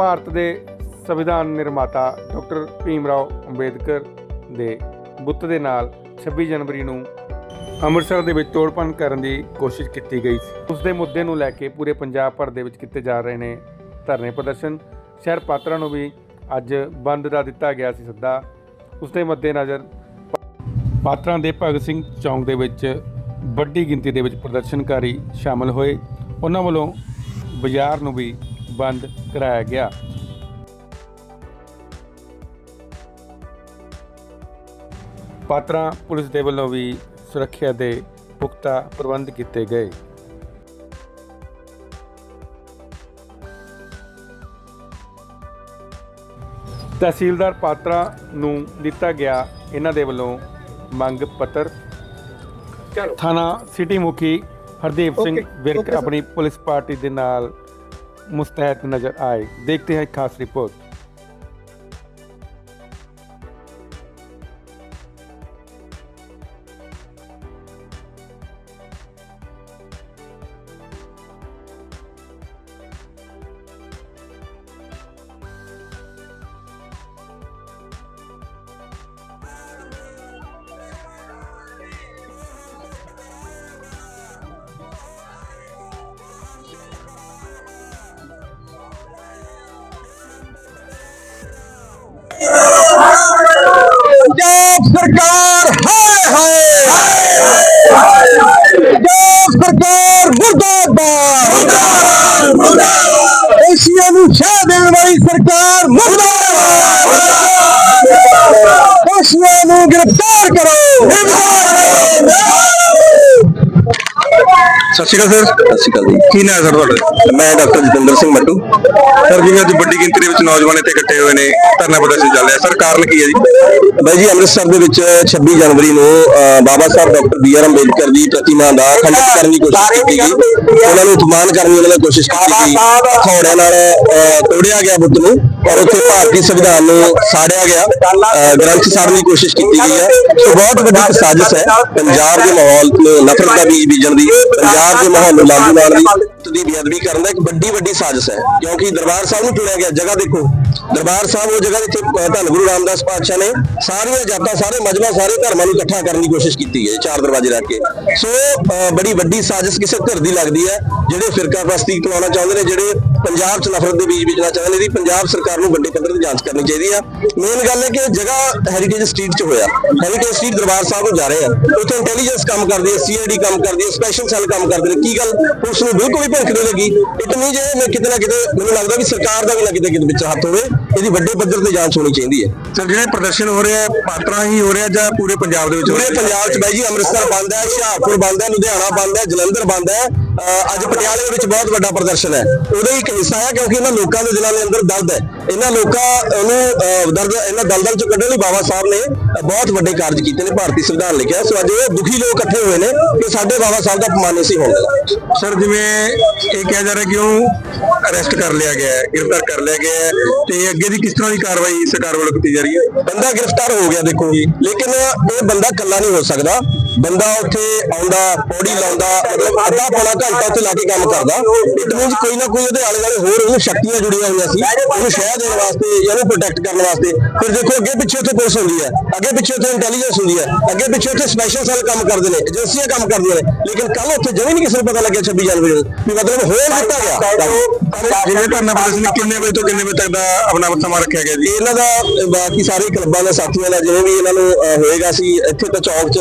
ਭਾਰਤ ਦੇ ਸੰਵਿਧਾਨ ਨਿਰਮਾਤਾ ਡਾਕਟਰ ਭੀਮ ਰਾਓ ਅੰਬੇਦਕਰ ਦੇ ਬੁੱਤ ਦੇ ਨਾਲ 26 ਜਨਵਰੀ ਨੂੰ ਅੰਮ੍ਰਿਤਸਰ ਦੇ ਵਿੱਚ ਤੋੜਪੰਨ ਕਰਨ ਦੀ ਕੋਸ਼ਿਸ਼ ਕੀਤੀ ਗਈ ਸੀ। ਉਸ ਦੇ ਮੁੱਦੇ ਨੂੰ ਲੈ ਕੇ ਪੂਰੇ ਪੰਜਾਬ ਭਰ ਦੇ ਵਿੱਚ ਕੀਤੇ ਜਾ ਰਹੇ ਨੇ ਧਰਨੇ ਪ੍ਰਦਰਸ਼ਨ। ਸ਼ਹਿਰ ਪਾਤਰਾਂ ਨੂੰ ਵੀ ਅੱਜ ਬੰਦ ਦਾ ਦਿੱਤਾ ਗਿਆ ਸੀ ਸੱਦਾ। ਉਸ ਦੇ ਮੱਦੇਨਜ਼ਰ ਪਾਤਰਾਂ ਦੇ ਭਗਤ ਸਿੰਘ ਚੌਂਕ ਦੇ ਵਿੱਚ ਵੱਡੀ ਗਿਣਤੀ ਦੇ ਵਿੱਚ ਪ੍ਰਦਰਸ਼ਨਕਾਰੀ ਸ਼ਾਮਲ ਹੋਏ। ਉਹਨਾਂ ਵੱਲੋਂ ਬਾਜ਼ਾਰ ਨੂੰ ਵੀ ਬੰਦ ਕਰਾਇਆ ਗਿਆ। ਪਾਤਰਾਂ ਪੁਲਿਸ ਦੇ ਵੱਲੋਂ ਵੀ ਸੁਰੱਖਿਆ ਦੇ ਪੁਖਤਾ ਪ੍ਰਬੰਧ ਕੀਤੇ ਗਏ। ਤਹਿਸੀਲਦਾਰ ਪਾਤਰਾ ਨੂੰ ਦਿੱਤਾ ਗਿਆ ਇਹਨਾਂ ਦੇ ਵੱਲੋਂ ਮੰਗ ਪੱਤਰ। ਥਾਣਾ ਸਿਟੀ ਮੁਖੀ ਹਰਦੀਪ ਸਿੰਘ ਵਿਰਕ. ਆਪਣੀ ਪੁਲਿਸ ਪਾਰਟੀ ਦੇ ਨਾਲ मुस्तैद नजर आए देखते हैं खास रिपोर्ट ਸਰਕਾਰ, ਹਾਏ ਹਾਏ। ਪੰਜਾਬ ਸਰਕਾਰ ਮੁਰਦਾਬਾਦ। ਮੁਰਦਾਬਾਦ ਮੁਰਦਾਬਾਦ ਏਸ਼ੀਆ ਨੂੰ ਸ਼ਾਹ ਦੇਣ ਵਾਲੀ ਸਰਕਾਰ ਮੁਰਦਾਬਾਦ। ਦੋਸ਼ੀਆਂ ਨੂੰ ਗ੍ਰਿਫਤਾਰ ਕਰੋ। ਸਤਿ ਸ਼੍ਰੀ ਅਕਾਲ ਸਰ। ਸਤਿ ਸ਼੍ਰੀ ਅਕਾਲ ਜੀ। ਕੀ ਨਾਮ ਹੈ ਸਰ ਤੁਹਾਡਾ? ਮੈਂ ਡਾਕਟਰ ਜਤਿੰਦਰ ਸਿੰਘ ਮੱਟੂ। ਸਰ ਜਿਵੇਂ ਅੱਜ ਵੱਡੀ ਗਿਣਤੀ ਦੇ ਵਿੱਚ ਨੌਜਵਾਨ ਇੱਥੇ ਇਕੱਠੇ ਹੋਏ ਨੇ ਧਰਨਾ ਪ੍ਰਦਰਸ਼ਨ ਚੱਲ ਰਿਹਾ ਸਰ ਕਾਰਨ ਕੀ ਹੈ ਜੀ? ਬਾਈ ਜੀ ਅੰਮ੍ਰਿਤਸਰ ਦੇ ਵਿੱਚ 26 ਜਨਵਰੀ ਨੂੰ Baba Saheb doctor B R Ambedkar ਦੀ ਪ੍ਰਤਿਮਾ ਦਾ ਖੰਡਿਤ ਕਰਨ ਦੀ ਕੋਸ਼ਿਸ਼ ਕੀਤੀ ਗਈ। ਉਹਨਾਂ ਨੂੰ ਅਪਮਾਨ ਕਰਨ ਦੀ ਉਹਨਾਂ ਨੇ ਕੋਸ਼ਿਸ਼ ਕੀਤੀ ਗਈ। ਹਥੌੜਿਆਂ ਨਾਲ ਤੋੜਿਆ ਗਿਆ ਬੁੱਤ ਨੂੰ। ਔਰ ਉੱਥੇ ਭਾਰਤੀ ਸੰਵਿਧਾਨ ਨੂੰ ਸਾੜਿਆ ਗਿਆ। ਅਹ, ਗ੍ਰੰਥ ਸਾੜਨ ਦੀ ਕੋਸ਼ਿਸ਼ ਕੀਤੀ ਗਈ ਹੈ। ਸੋ ਬਹੁਤ ਵੱਡੀ ਇੱਕ ਸਾਜ਼ਿਸ਼ ਹੈ। ਪੰਜਾਬ ਦੇ ਮਾਹੌਲ ਨੂੰ ਨਫ਼ਰਤ ਦਾ ਬੀਜ ਬੀਜਣ ਦੀ ਪੰਜਾਬ ਦੇ ਮਾਹੌਲ ਨੂੰ ਲਾਗੂ ਲਾਉਣ ਦੀ ਦੀ ਬੇਅਦਬੀ ਕਰਨ ਦਾ ਇੱਕ ਵੱਡੀ ਵੱਡੀ ਸਾਜ਼ਿਸ਼ ਹੈ। ਕਿਉਂਕਿ ਦਰਬਾਰ ਸਾਹਿਬ ਨੂੰ ਚੁਣਿਆ ਗਿਆ। ਜਗ੍ਹਾ ਦੇਖੋ। ਦਰਬਾਰ ਸਾਹਿਬ ਉਹ ਜਗ੍ਹਾ ਜਿੱਥੇ ਧੰਨ ਗੁਰੂ ਰਾਮਦਾਸ ਪਾਤਸ਼ਾਹ ਨੇ ਸਾਰੀਆਂ ਜਾਤਾਂ, ਸਾਰੇ ਮਜਮਾ, ਸਾਰੇ ਧਰਮਾਂ ਨੂੰ ਇਕੱਠਾ ਕਰਨ ਦੀ ਕੋਸ਼ਿਸ਼ ਕੀਤੀ ਹੈ, ਚਾਰ ਦਰਵਾਜ਼ੇ ਰੱਖ ਕੇ। ਸੋ ਬੜੀ ਵੱਡੀ ਸਾਜ਼ਿਸ਼ ਕਿਸੇ ਧਿਰ ਦੀ ਲੱਗਦੀ ਹੈ, ਜਿਹੜੇ ਫਿਰਕਾ ਪ੍ਰਸਤੀ ਕਰਾਉਣਾ ਚਾਹੁੰਦੇ ਨੇ, ਜਿਹੜੇ ਪੰਜਾਬ 'ਚ ਨਫ਼ਰਤ ਦੇ ਬੀਜ ਬੀਜਣਾ ਚਾਹੁੰਦੇ ਨੇ, ਇਹਦੀ ਪੰਜਾਬ ਸਰਕਾਰ ਨੂੰ ਵੱਡੇ ਪੱਧਰ ਤੇ ਜਾਂਚ ਕਰਨੀ ਚਾਹੀਦੀ ਆ ਮੇਨ ਗੱਲ ਹੈ ਕਿ ਜਗ੍ਹਾ ਹੈਰੀਟੇਜ ਸਟਰੀਟ 'ਚ ਹੋਇਆ। ਹੈਰੀਟੇਜ ਸਟਰੀਟ ਦਰਬਾਰ ਸਾਹਿਬ ਨੂੰ ਜਾ ਰਹੇ ਆ ਉੱਥੇ ਇੰਟੈਲੀਜੈਂਸ ਕੰਮ ਕਰਦੀ ਹੈ ਸੀਆਈਡੀ ਕੰਮ ਕਰਦੀ ਹੈ ਸਪੈਸ਼ਲ ਸੈੱਲ ਕੰਮ ਕਰਦੇ ਨੇ। ਕੀ ਗੱਲ? ਪੁਲਿਸ ਨੂੰ ਬਿਲਕੁਲ ਵੀ ਭੁੱਖ ਨਹੀਂ ਲੱਗੀ। ਇਟ ਨਹੀਂ ਜੇ ਮੈਂ ਕਿਤੇ ਨਾ ਕਿਤੇ, ਮੈਨੂੰ ਲੱਗਦਾ ਵੀ ਸਰਕਾਰ ਦਾ ਵੀ ਨਾ ਕਿਤੇ ਕਿਤੇ ਵਿੱਚ ਹੱਥ ਹੋਵੇ। ਇਹਦੀ ਵੱਡੇ ਪੱਧਰ ਤੇ ਜਾਂਚ ਹੋਣੀ ਚਾਹੀਦੀ ਹੈ। ਸਰ ਜਿਹੜੇ ਪ੍ਰਦਰਸ਼ਨ ਹੋ ਰਿਹਾ ਪਾਤਰਾ ਹੀ ਹੋ ਰਿਹਾ ਜਾਂ ਪੂਰੇ ਪੰਜਾਬ ਦੇ ਵਿੱਚ ਪੂਰੇ ਪੰਜਾਬ 'ਚ ਬਾਈ ਜੀ ਅੰਮ੍ਰਿਤਸਰ ਬੰਦ ਹੈ ਹੁਸ਼ਿਆਰਪੁਰ ਬੰਦ ਹੈ ਲੁਧਿਆਣਾ ਬੰਦ ਹੈ ਜਲੰਧਰ ਬੰਦ ਹੈ। ਅੱਜ ਪਟਿਆਲੇ ਦੇ ਵਿੱਚ ਬਹੁਤ ਵੱਡਾ ਪ੍ਰਦਰਸ਼ਨ ਹੈ। ਉਹਦਾ ਹੀ ਇੱਕ ਹਿੱਸਾ ਹੈ ਕਿਉਂਕਿ ਇਹਨਾਂ ਲੋਕਾਂ ਦੇ ਦਿਲਾਂ ਦੇ ਅੰਦਰ ਦਰਦ ਹੈ। ਇਹਨਾਂ ਲੋਕਾਂ ਨੂੰ ਦਰਦ ਇਹਨਾਂ ਦਲਦਲ ਚੋਂ ਕੱਢਣ ਲਈ ਬਾਬਾ ਸਾਹਿਬ ਨੇ ਬਹੁਤ ਵੱਡੇ ਕਾਰਜ ਕੀਤੇ ਨੇ ਭਾਰਤੀ ਸੰਵਿਧਾਨ ਲਿਖਿਆ। ਸੋ ਅੱਜ ਇਹ ਦੁਖੀ ਲੋਕ ਇਕੱਠੇ ਹੋਏ ਨੇ ਕਿ ਸਾਡੇ ਬਾਬਾ ਸਾਹਿਬ ਦਾ ਅਪਮਾਨ ਨਹੀਂ ਸੀ ਹੋਣ ਸਰ ਜਿਵੇਂ ਇਹ ਕਿਹਾ ਜਾ ਰਿਹਾ ਕਿ ਉਹ ਅਰੈਸਟ ਕਰ ਲਿਆ ਗਿਆ ਹੈ ਗ੍ਰਿਫਤਾਰ ਕਰ ਲਿਆ ਗਿਆ ਹੈ ਤੇ ਅੱਗੇ ਦੀ ਕਿਸ ਤਰ੍ਹਾਂ ਦੀ ਕਾਰਵਾਈ ਸਰਕਾਰ ਵੱਲੋਂ ਕੀਤੀ ਜਾ ਰਹੀ ਹੈ? ਬੰਦਾ ਗ੍ਰਿਫਤਾਰ ਹੋ ਗਿਆ ਦੇਖੋ ਲੇਕਿਨ ਇਹ ਬੰਦਾ ਇਕੱਲਾ ਨਹੀਂ ਹੋ ਸਕਦਾ। ਬੰਦਾ ਉੱਥੇ ਆਉਂਦਾ ਪੌੜੀ ਲਾਉਂਦਾ ਮਤਲਬ ਅੱਧਾ ਪੌਣਾ ਘੰਟਾ ਉੱਥੇ ਲਾ ਕੇ ਕੰਮ ਕਰਦਾ। ਇਟ ਮੀਨਸ ਕੋਈ ਨਾ ਕੋਈ ਉਹਦੇ ਆਲੇ ਦੁਆਲੇ ਹੋਰ ਉਹਨੂੰ ਸ਼ਕਤੀਆਂ ਜੁੜੀਆਂ ਹੋਈਆਂ ਸੀ। ਉਹਨੂੰ ਸ਼ਹਿ ਦੇਣ ਵਾਸਤੇ ਜਾਂ ਉਹਨੂੰ ਪ੍ਰੋਟੈਕਟ ਕਰਨ ਵਾਸਤੇ। ਫਿਰ ਦੇਖੋ ਅੱਗੇ ਪਿੱਛੇ ਉੱਥੇ ਪੁਲਿਸ ਹੁੰਦੀ ਹੈ। ਅੱਗੇ ਪਿੱਛੇ ਉੱਥੇ ਇੰਟੈਲੀਜੈਂਸ ਹੁੰਦੀ ਹੈ। ਅੱਗੇ ਪਿੱਛੇ ਉੱਥੇ ਸਪੈਸ਼ਲ ਸੈੱਲ ਕੰਮ ਕਰਦੇ ਨੇ ਏਜੰਸੀਆਂ ਕੰਮ ਕਰਦੀਆਂ ਨੇ। ਲੇਕਿਨ ਕੱਲ ਉੱਥੇ ਜਮੀ ਨਹੀਂ ਕਿਸੇ ਨੂੰ ਪਤਾ ਲੱਗਿਆ 26 ਜਨਵਰੀ ਨੂੰ ਵੀ ਮਤਲਬ ਹੋਣ ਦਿੱਤਾ ਗਿਆ। ਜਿਵੇਂ ਧਰਨਾ ਪ੍ਰਦਰਸ਼ਨ ਕਿੰਨੇ ਵਜੇ ਤੋਂ ਕਿੰਨੇ ਵਜੇ ਤੱਕ ਦਾ ਆਪਣਾ ਸਮਾਂ ਰੱਖਿਆ ਗਿਆ ਜੀ? ਇਹਨਾਂ ਦਾ ਬਾਕੀ ਸਾਰੇ ਕਲੱਬਾਂ ਦੇ ਸਾਥੀਆਂ ਦਾ ਜਿਵੇਂ ਵੀ ਇਹਨਾਂ ਨੂੰ ਹੋਏਗਾ ਸੀ ਇੱਥੇ ਤਾਂ ਚੌਕ 'ਚ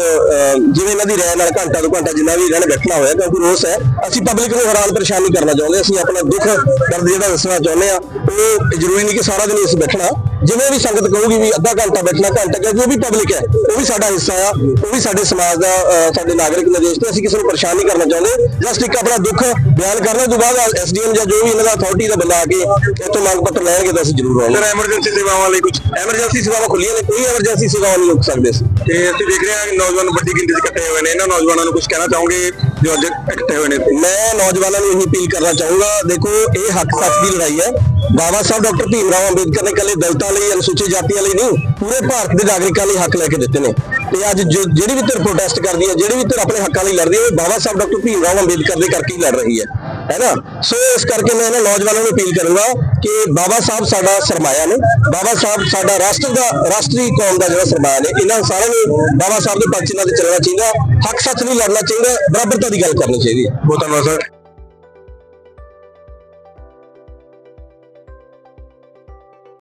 ਜਿਵੇਂ ਇਹਨਾਂ ਦੀ ਰਾਏ ਨਾਲ ਘੰਟਾ ਤੋਂ ਘੰਟਾ ਜਿੰਨਾ ਵੀ ਇਹਨਾਂ ਨੇ ਬੈਠਣਾ ਹੋਇਆ ਕਿਉਂਕਿ ਰੋਸ ਹੈ। ਅਸੀਂ ਪਬਲਿਕ ਨੂੰ ਹੈਰਾਨ ਪਰੇਸ਼ਾਨ ਨਹੀਂ ਕਰਨਾ ਚਾਹੁੰਦੇ ਅਸੀਂ ਆਪਣਾ ਦੁੱਖ ਦਰਦ ਜਿਹੜਾ ਦੱਸਣਾ ਚਾਹੁੰਦੇ ਆ ਉਹ ਜ਼ਰੂਰੀ ਨਹੀਂ ਕਿ ਸਾਰਾ ਦਿਨ ਅਸੀਂ ਬੈਠਣਾ। ਜਿਵੇਂ ਵੀ ਸੰਗਤ ਕਹੂਗੀ ਵੀ ਅੱਧਾ ਘੰਟਾ ਬੈਠਣਾ ਘੰਟਾ ਕਿਉਂਕਿ ਉਹ ਵੀ ਪਬਲਿਕ ਹੈ ਉਹ ਵੀ ਸਾਡਾ ਹਿੱਸਾ ਆ ਉਹ ਵੀ ਸਾਡੇ ਸਮਾਜ ਦਾ ਸਾਡੇ ਨਾਗਰਿਕ ਨੇ ਦੇਸ਼ ਤੇ ਅਸੀਂ ਕਿਸੇ ਨੂੰ ਪਰੇਸ਼ਾਨ ਨਹੀਂ ਕਰਨਾ ਚਾਹੁੰਦੇ ਜਸਟ ਇੱਕ ਆਪਣਾ ਦੁੱਖ ਬਿਆਨ ਕਰਨ ਤੋਂ ਬਾਅਦ ਐਸਡੀਐਮ ਜਾਂ ਜੋ ਵੀ ਇਹਨਾਂ ਦਾ ਅਥਾਰਟੀ ਦਾ ਬੰਦਾ ਆ ਕੇ ਇੱਥੋਂ ਮੰਗ ਪੱਤਰ ਲੈਣਗੇ ਤਾਂ ਅਸੀਂ ਜ਼ਰੂਰ ਆਵਾਂਗੇ। ਸਰ ਐਮਰਜੈਂਸੀ ਸੇਵਾਵਾਂ ਲਈ ਕੁਝ ਐਮਰਜੈਂਸੀ ਸੇਵਾਵਾਂ ਖੁੱਲੀਆਂ ਨੇ ਕੋਈ ਐਮਰਜੈਂਸੀ ਸੇਵਾਵਾਂ ਨਹੀਂ ਰੁਕ ਸਕਦੇ ਸੀ ਤੇ ਅਸੀਂ ਦੇਖ ਰਹੇ ਹਾਂ ਕਿ ਨੌਜਵਾਨ ਵੱਡੀ ਗਿਣਤੀ 'ਚ ਇਕੱਠੇ ਹੋਏ ਨੇ। ਇਹਨਾਂ ਨੌਜਵਾਨਾਂ ਨੂੰ ਕੁਝ ਕਹਿਣਾ ਚਾਹੋਗੇ? ਜੋ ਅੱਜ ਇਕੱਠੇ ਹੋਏ ਨੇ। ਮੈਂ ਨੌਜਵਾਨਾਂ ਨੂੰ ਇਹੀ ਅਪੀਲ ਕਰਨਾ ਚਾਹੂੰਗਾ, ਦੇਖੋ, ਇਹ ਹੱਕ ਸੱਚ ਦੀ ਲੜਾਈ ਹੈ। ਬਾਬਾ ਸਾਹਿਬ ਡਾਕਟਰ ਭੀਮ ਰਾਓ ਅੰਬੇਦਕਰ ਨੇ ਇਕੱਲੇ ਦਲਿਤਾਂ ਲਈ, ਅਨੁਸੂਚਿਤ ਜਾਤੀਆਂ ਲਈ ਨਹੀਂ, ਪੂਰੇ ਭਾਰਤ ਦੇ ਨਾਗਰਿਕਾਂ ਲਈ ਹੱਕ ਲੈ ਕੇ ਦਿੱਤੇ ਨੇ। ਤੇ ਅੱਜ ਜਿਹੜੀ ਵੀ ਧਿਰ ਪ੍ਰੋਟੈਸਟ ਕਰਦੀ ਹੈ, ਜਿਹੜੀ ਵੀ ਧਿਰ ਆਪਣੇ ਹੱਕਾਂ ਲਈ ਲੜਦੀ ਹੈ, ਉਹ ਬਾਬਾ ਸਾਹਿਬ ਡਾਕਟਰ ਭੀਮ ਰਾਓ ਅੰਬੇਦਕਰ ਦੇ ਕਰਕੇ ਹੀ ਲੜ ਰਹੀ ਹੈ। ਹੈ ਨਾ? ਸੋ ਇਸ ਕਰਕੇ ਮੈਂ ਇਹਨਾਂ ਨੌਜਵਾਨਾਂ ਨੂੰ ਅਪੀਲ ਕਰੂੰਗਾ ਕਿ ਬਾਬਾ ਸਾਹਿਬ ਸਾਡਾ ਸਰਮਾਇਆ ਨੇ, ਬਾਬਾ ਸਾਹਿਬ ਸਾਡਾ ਰਾਸ਼ਟਰ ਦਾ, ਰਾਸ਼ਟਰੀ ਕੌਮ ਦਾ ਜਿਹੜਾ ਸਰਮਾਇਆ ਨੇ, ਇਹਨਾਂ ਸਾਰਿਆਂ ਨੂੰ ਬਾਬਾ ਸਾਹਿਬ ਦੇ ਪੱਖ ਨਾਲ ਚੱਲਣਾ ਚਾਹੀਦਾ, ਹੱਕ ਸੱਚ ਲਈ ਲੜਨਾ ਚਾਹੀਦਾ, ਬਰਾਬਰਤਾ ਦੀ ਗੱਲ ਕਰਨੀ ਚਾਹੀਦੀ ਹੈ। ਬਹੁਤ ਧੰਨਵਾਦ ਸਰ